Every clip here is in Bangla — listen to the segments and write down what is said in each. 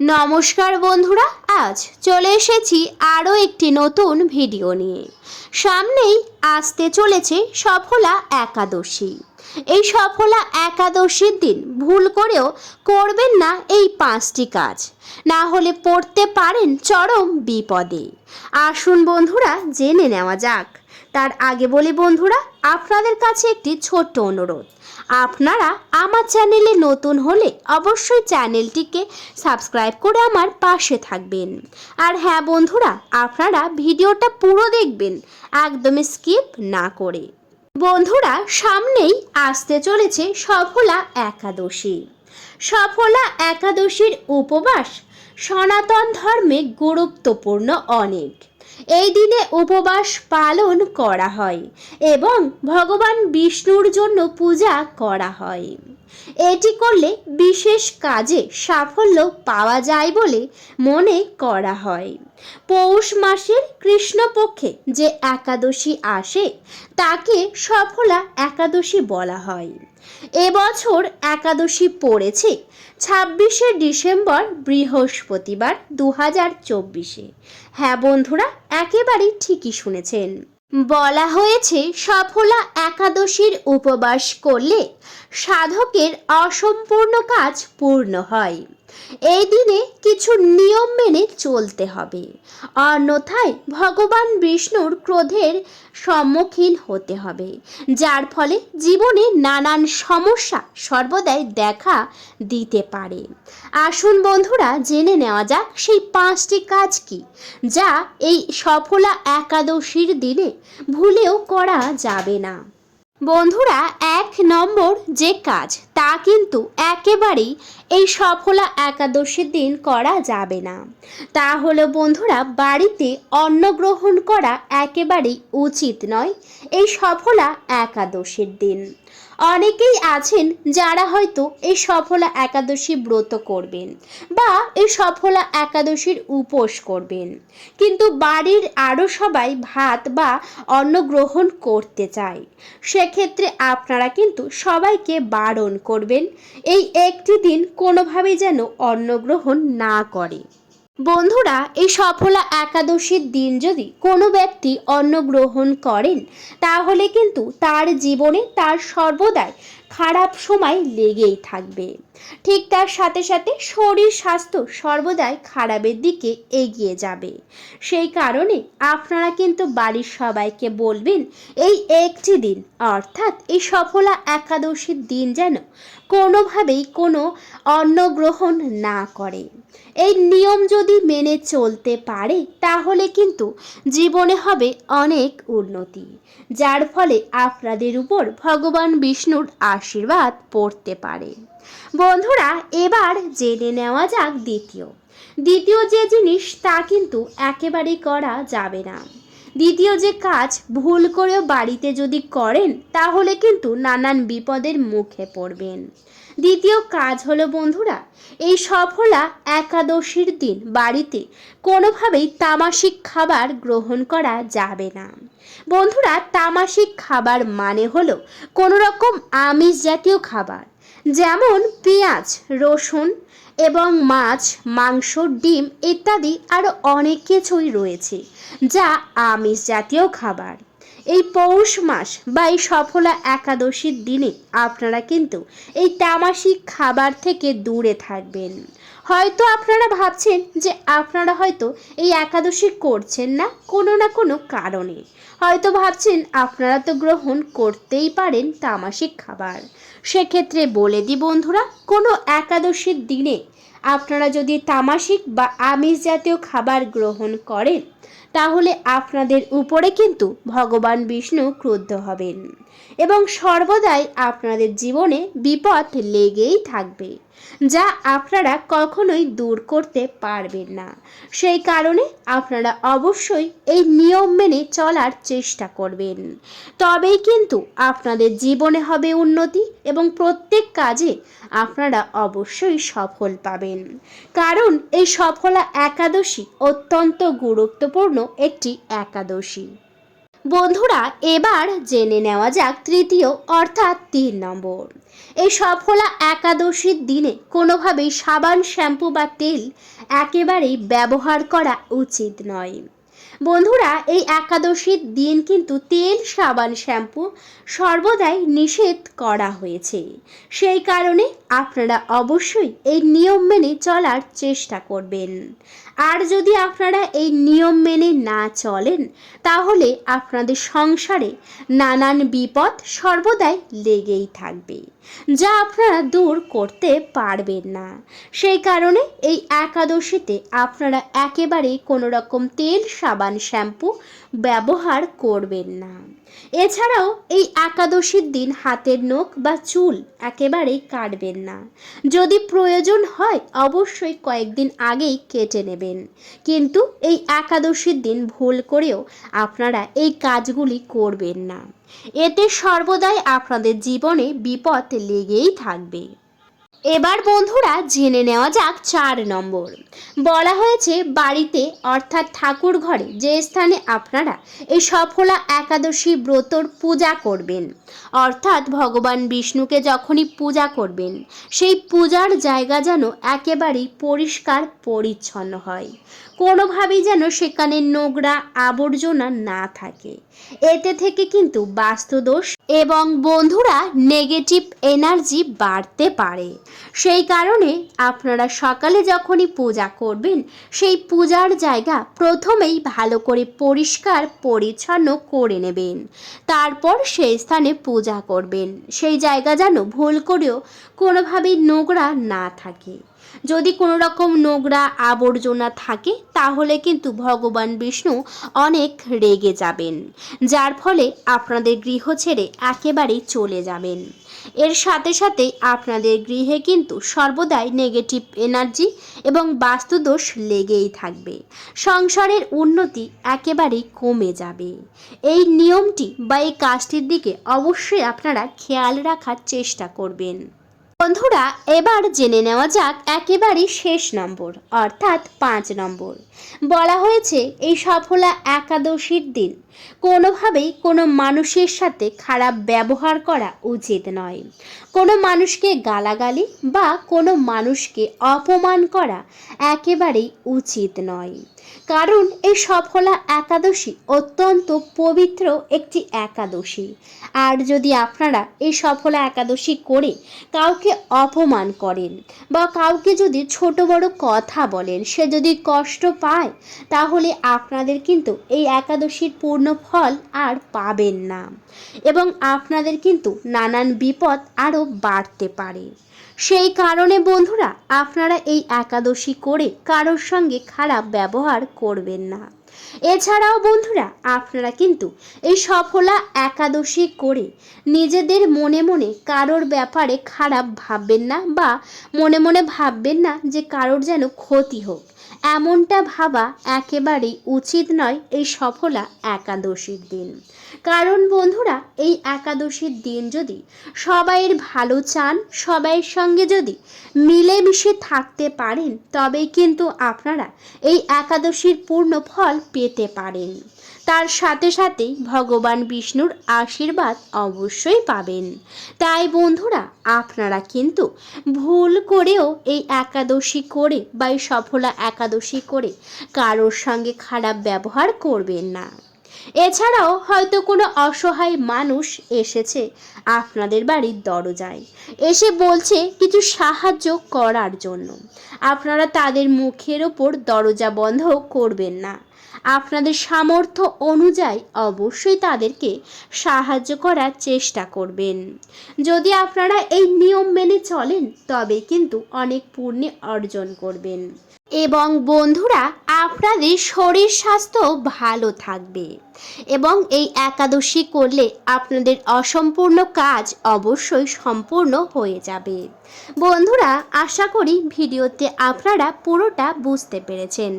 নমস্কার বন্ধুরা, আজ চলে এসেছি আরও একটি নতুন ভিডিও নিয়ে। সামনেই আসতে চলেছে সফলা একাদশী। এই সফলা একাদশীর দিন ভুল করেও করবেন না এই পাঁচটি কাজ। না হলে পড়তে পারেন চরম বিপদে। আসুন বন্ধুরা, জেনে নেওয়া যাক। তার আগে বলি বন্ধুরা, আপনাদের কাছে একটি ছোট্ট অনুরোধ। আপনারা আমার চ্যানেলে নতুন হলে অবশ্যই চ্যানেলটিকে সাবস্ক্রাইব করে আমার পাশে থাকবেন। আর হ্যাঁ বন্ধুরা, আপনারা ভিডিওটা পুরো দেখবেন, একদমই স্কিপ না করে। বন্ধুরা, সামনেই আসতে চলেছে সফলা একাদশী। সফলা একাদশীর উপবাস সনাতন ধর্মে গুরুত্বপূর্ণ অনেক। এই দিনে উপবাস পালন করা হয় এবং ভগবান বিষ্ণুর জন্য পূজা করা হয়। এটি করলে বিশেষ কাজে সাফল্য পাওয়া যায় বলে মনে করা হয়। পৌষ মাসের কৃষ্ণপক্ষে যে একাদশী আসে, তাকে সফলা একাদশী বলা হয়। এবছর একাদশী পড়েছে ছাব্বিশে ডিসেম্বর বৃহস্পতিবার দু হাজার চব্বিশে। হ্যাঁ বন্ধুরা একেবারেই ঠিকই শুনেছেন। বলা হয়েছে সফলা একাদশীর উপবাস করলে সাধকের অসম্পূর্ণ কাজ পূর্ণ হয়। এই দিনে কিছু নিয়ম মেনে চলতে হবে। অন্যথায় ভগবান বিষ্ণুর ক্রোধের সম্মুখীন হতে হবে, যার ফলে জীবনে নানান সমস্যা সর্বদাই দেখা দিতে পারে। আসুন বন্ধুরা, জেনে নেওয়া যাক সেই পাঁচটি কাজ কি, যা এই সফলা একাদশীর দিনে ভুলেও করা যাবে না। বন্ধুরা, এক নম্বর যে কাজ, তা কিন্তু একেবারেই এই সফলা একাদশীর দিন করা যাবে না। তা হলো বন্ধুরা, বাড়িতে অন্ন গ্রহণ করা একেবারেই উচিত নয় এই সফলা একাদশীর দিন। অনেকেই আছেন যারা হয়তো এই সফলা একাদশী ব্রত করবেন বা এই সফলা একাদশীর উপোস করবেন। কিন্তু বাড়ির আরও সবাই ভাত বা অন্ন গ্রহণ করতে চায়। সেক্ষেত্রে আপনারা কিন্তু সবাইকে বারণ করবেন, এই একটি দিন কোনোভাবেই যেন অন্ন গ্রহণ না করে। বন্ধুরা, এই সফলা একাদশীর দিন যদি কোনো ব্যক্তি অন্ন গ্রহণ করেন, তাহলে কিন্তু তার জীবনে তার সর্বদাই খারাপ সময় লেগেই থাকবে। ঠিক তার সাথে সাথে শরীর স্বাস্থ্য সর্বদাই খারাপের দিকে এগিয়ে যাবে। সেই কারণে আপনারা কিন্তু বাড়ির সবাইকে বলবেন, এই একটি দিন, অর্থাৎ এই সফলা একাদশীর দিন যেন কোনোভাবেই কোনো অন্ন গ্রহণ না করে। এই নিয়ম যদি মেনে চলতে পারে, তাহলে কিন্তু জীবনে হবে অনেক উন্নতি, যার ফলে আপনাদের উপর ভগবান বিষ্ণুর আশীর্বাদ পড়তে পারে। বন্ধুরা, এবার জেনে নেওয়া যাক দ্বিতীয়। দ্বিতীয় যে জিনিস, তা কিন্তু একেবারেই করা যাবে না। দ্বিতীয় যে কাজ, ভুল করেও বাড়িতে যদি করেন, তাহলে কিন্তু নানান বিপদের মুখে পড়বেন। দ্বিতীয় কাজ হলো বন্ধুরা, এই সফলা একাদশীর দিন বাড়িতে কোনোভাবেই তামাসিক খাবার গ্রহণ করা যাবে না। বন্ধুরা তামাসিক খাবার মানে হলো কোনো রকম আমিষ জাতীয় খাবার, যেমন পেঁয়াজ, রসুন এবং মাছ, মাংস, ডিম ইত্যাদি আরও অনেক কিছুই রয়েছে যা আমিষ জাতীয় খাবার। এই পৌষ মাস বা এই সফলা একাদশীর দিনে আপনারা কিন্তু এই তামাসিক খাবার থেকে দূরে থাকবেন। হয়তো আপনারা ভাবছেন যে আপনারা হয়তো এই একাদশী করছেন না কোনো না কোনো কারণে। হয়তো ভাবছেন আপনারা তো গ্রহণ করতেই পারেন তামাসিক খাবার। সেক্ষেত্রে বলে দিই বন্ধুরা, কোনো একাদশীর দিনে আপনারা যদি তামাসিক বা আমিষ জাতীয় খাবার গ্রহণ করেন তাহলে আপনাদের উপরে কিন্তু ভগবান বিষ্ণু ক্রুদ্ধ হবেন। এবং সর্বদাই আপনাদের জীবনে বিপদ লেগেই থাকবে, যা আপনারা কখনোই দূর করতে পারবেন না। সেই কারণে আপনারা অবশ্যই এই নিয়ম মেনে চলার চেষ্টা করবেন। তবেই কিন্তু আপনাদের জীবনে হবে উন্নতি এবং প্রত্যেক কাজে আপনারা অবশ্যই সফল পাবেন। কারণ এই সফলা একাদশী অত্যন্ত গুরুত্বপূর্ণ একটি একাদশী। বন্ধুরা, এবার জেনে নেওয়া যাক তৃতীয়, অর্থাৎ তিন নম্বর। এই সফলা একাদশীর দিনে কোনোভাবেই সাবান, শ্যাম্পু বা তেল একেবারেই ব্যবহার করা উচিত নয়। বন্ধুরা, এই একাদশীর দিন কিন্তু তেল, সাবান, শ্যাম্পু সর্বদাই নিষেধ করা হয়েছে। সেই কারণে আপনারা অবশ্যই এই নিয়ম মেনে চলার চেষ্টা করবেন। আর যদি আপনারা এই নিয়ম মেনে না চলেন, তাহলে আপনাদের সংসারে নানান বিপদ সর্বদাই লেগেই থাকবে, যা আপনারা দূর করতে পারবেন না। সেই কারণে এই একাদশীতে আপনারা একেবারেই কোনো রকম তেল, সাবান, শ্যাম্পু ব্যবহার করবেন না। এছাড়াও এই একাদশীর দিন হাতের নখ বা চুল একেবারেই কাটবেন না। যদি প্রয়োজন হয় অবশ্যই কয়েকদিন আগেই কেটে নেবেন। কিন্তু এই একাদশীর দিন ভুল করেও আপনারা এই কাজগুলি করবেন না। এতে সর্বদাই আপনাদের জীবনে বিপদ লেগেই থাকবে। এবার বন্ধুরা জেনে নেওয়া যাক চার নম্বর। বলা হয়েছে বাড়িতে অর্থাৎ ঠাকুর ঘরে যে স্থানে আপনারা এই সফলা একাদশী ব্রতর পূজা করবেন, অর্থাৎ ভগবান বিষ্ণুকে যখনই পূজা করবেন, সেই পূজার জায়গা যেন একেবারেই পরিষ্কার পরিচ্ছন্ন হয়। কোনোভাবেই যেন সেখানে নোংরা আবর্জনা না থাকে। এতে থেকে কিন্তু বাস্তুদোষ এবং বন্ধুরা নেগেটিভ এনার্জি বাড়তে পারে। সেই কারণে আপনারা সকালে যখনই পূজা করবেন, সেই পূজার জায়গা প্রথমেই ভালো করে পরিষ্কার, পরিচ্ছন্ন করে নেবেন। তারপর সেই স্থানে পূজা করবেন। সেই জায়গা যেন ভুল করেও কোনোভাবেই নোংরা না থাকে। যদি কোনো রকম নোংরা আবর্জনা থাকে, তাহলে কিন্তু ভগবান বিষ্ণু অনেক রেগে যাবেন, যার ফলে আপনাদের গৃহ ছেড়ে একেবারেই চলে যাবেন। এর সাথে সাথে আপনাদের গৃহে কিন্তু সর্বদাই নেগেটিভ এনার্জি এবং বাস্তুদোষ লেগেই থাকবে। সংসারের উন্নতি একেবারেই কমে যাবে। এই নিয়মটি বা এই কাজটির দিকে অবশ্যই আপনারা খেয়াল রাখার চেষ্টা করবেন। বন্ধুরা, এবার জেনে নেওয়া যাক একেবারেই শেষ নম্বর, অর্থাৎ পাঁচ নম্বর। বলা হয়েছে, এই সফলা একাদশীর দিন। কোনোভাবেই কোনো মানুষের সাথে খারাপ ব্যবহার করা উচিত নয়। কোনো মানুষকে গালাগালি বা কোনো মানুষকে অপমান করা একেবারেই উচিত নয়। কারণ এই সফলা একাদশী অত্যন্ত পবিত্র একটি একাদশী। আর যদি আপনারা এই সফলা একাদশী করে কাউকে অপমান করেন বা কাউকে যদি ছোট বড় কথা বলেন, সে যদি কষ্ট পায়, তাহলে আপনাদের কিন্তু এই একাদশীর পূর্ণ ফল আর পাবেন না। এবং আপনাদের কিন্তু নানান বিপদ আরও বাড়তে পারে। সেই কারণে বন্ধুরা, আপনারা এই একাদশী করে কারোর সঙ্গে খারাপ ব্যবহার করবেন না। এছাড়াও বন্ধুরা, আপনারা কিন্তু এই সফলা একাদশী করে নিজেদের মনে মনে কারোর ব্যাপারে খারাপ ভাববেন না বা মনে মনে ভাববেন না যে কারোর যেন ক্ষতি হোক। এমনটা ভাবা একেবারেই উচিত নয় এই সফলা একাদশীর দিন। কারণ বন্ধুরা, এই একাদশীর দিন যদি সবাইয়ের ভালো চান, সবাইয়ের সঙ্গে যদি মিলেমিশে থাকতে পারেন, তবেই কিন্তু আপনারা এই একাদশীর পূর্ণ ফল পেতে পারেন। তার সাথে সাথে ভগবান বিষ্ণুর আশীর্বাদ অবশ্যই পাবেন। তাই বন্ধুরা, আপনারা কিন্তু ভুল করেও এই একাদশী করে বা এই সফলা একাদশী করে কারোর সঙ্গে খারাপ ব্যবহার করবেন না। এছাড়াও হয়তো কোনো অসহায় মানুষ এসেছে আপনাদের বাড়ির দরজায়, এসে বলছে কিছু সাহায্য করার জন্য। আপনারা তাদের মুখের ওপর দরজা বন্ধ করবেন না। আপনাদের সামর্থ্য অনুযায়ী অবশ্যই তাদেরকে সাহায্য করার চেষ্টা করবেন। যদি আপনারা এই নিয়ম মেনে চলেন, তবে কিন্তু অনেক পুণ্যে অর্জন করবেন। এবং বন্ধুরা, আপনাদের শরীর স্বাস্থ্য ভালো থাকবে এবং এই একাদশী করলে আপনাদের অসম্পূর্ণ কাজ অবশ্যই সম্পূর্ণ হয়ে যাবে। বন্ধুরা, আশা করি ভিডিওতে আপনারা পুরোটা বুঝতে পেরেছেন।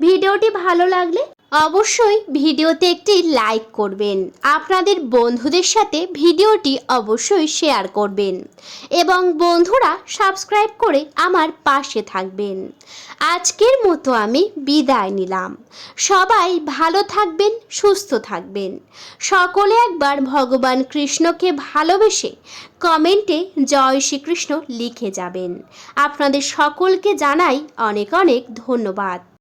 ভিডিওটি ভালো লাগলে অবশ্যই ভিডিওতে একটি লাইক করবেন। আপনাদের বন্ধুদের সাথে ভিডিওটি অবশ্যই শেয়ার করবেন এবং বন্ধুরা সাবস্ক্রাইব করে আমার পাশে থাকবেন। আজকের মতো আমি বিদায় নিলাম। সবাই ভালো থাকবেন, সুস্থ থাকবেন। সকলে একবার ভগবান কৃষ্ণকে ভালোবেসে কমেন্টে জয় শ্রীকৃষ্ণ লিখে যাবেন। আপনাদের সকলকে জানাই অনেক অনেক ধন্যবাদ।